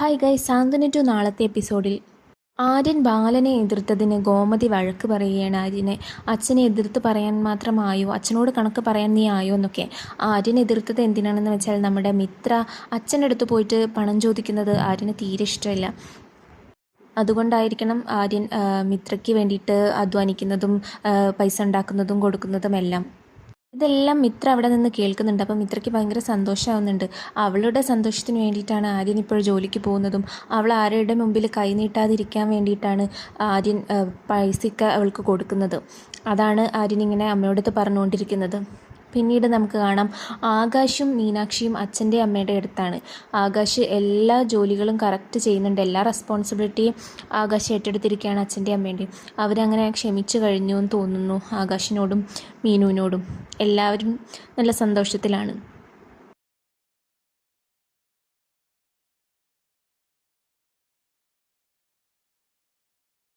Hi ഗൈ സാന്ത്വന to നാളത്തെ എപ്പിസോഡിൽ. ആര്യൻ ബാലനെ എതിർത്തതിന് ഗോമതി വഴക്ക് പറയുകയാണ് ആര്യനെ. അച്ഛനെ എതിർത്ത് പറയാൻ മാത്രമായോ? അച്ഛനോട് കണക്ക് പറയാൻ നീ ആയോ എന്നൊക്കെ. ആര്യൻ എതിർത്തത് എന്തിനാണെന്ന് വെച്ചാൽ നമ്മുടെ മിത്ര അച്ഛന്റെ അടുത്ത് പോയിട്ട് പണം ചോദിക്കുന്നത് ആര്യന് തീരെ ഇഷ്ടമില്ല. അതുകൊണ്ടായിരിക്കണം ആര്യൻ മിത്രയ്ക്ക് വേണ്ടിയിട്ട് അധ്വാനിക്കുന്നതും പൈസ ഉണ്ടാക്കുന്നതും കൊടുക്കുന്നതും എല്ലാം ഇതെല്ലാം മിത്ര അവിടെ നിന്ന് കേൾക്കുന്നുണ്ട്. അപ്പം മിത്രയ്ക്ക് ഭയങ്കര സന്തോഷമാവുന്നുണ്ട്. അവളുടെ സന്തോഷത്തിന് വേണ്ടിയിട്ടാണ് ആര്യൻ ഇപ്പോൾ ജോലിക്ക് പോകുന്നതും. അവൾ ആരുടെ മുമ്പിൽ കൈനീട്ടാതിരിക്കാൻ വേണ്ടിയിട്ടാണ് ആര്യൻ പൈസയ്ക്ക് അവൾക്ക് കൊടുക്കുന്നത്. അതാണ് ആര്യൻ ഇങ്ങനെ അമ്മയോടത്ത് പറഞ്ഞുകൊണ്ടിരിക്കുന്നത്. പിന്നീട് നമുക്ക് കാണാം ആകാശും മീനാക്ഷിയും അച്ഛന്റെ അമ്മയുടെ അടുത്താണ്. ആകാശ് എല്ലാ ജോലികളും കറക്റ്റ് ചെയ്യുന്നുണ്ട്. എല്ലാ റെസ്പോൺസിബിലിറ്റിയും ആകാശ് ഏറ്റെടുത്തിരിക്കുകയാണ് അച്ഛന്റെ അമ്മേന്റെയും അവരങ്ങനെ ക്ഷമിച്ചു കഴിഞ്ഞു എന്ന് തോന്നുന്നു ആകാശിനോടും മീനുവിനോടും. എല്ലാവരും നല്ല സന്തോഷത്തിലാണ്.